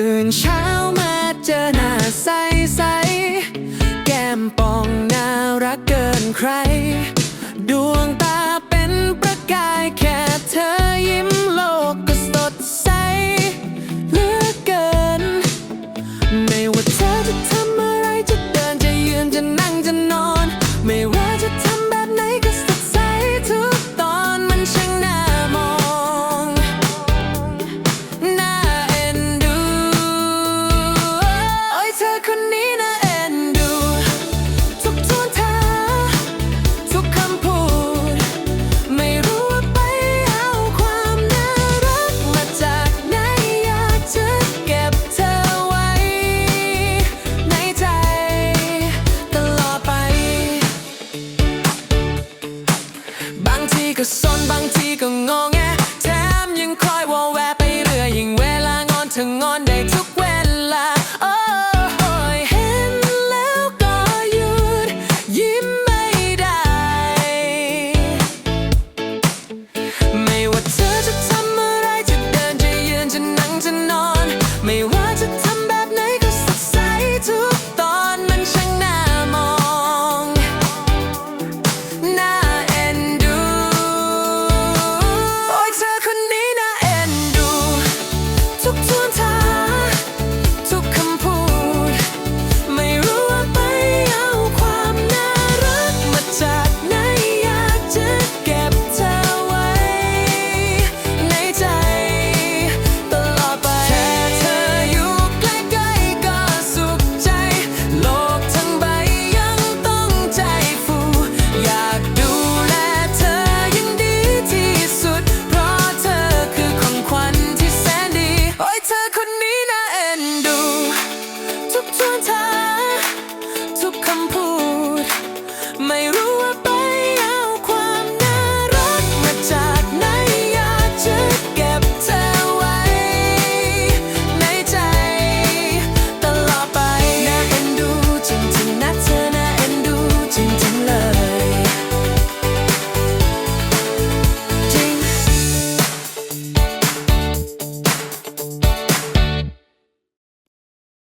ตื่นเช้ามาเจอหน้าใสใสแก้มป่องน่ารักเกินใคร ดวงตา riesiges Sonnenbank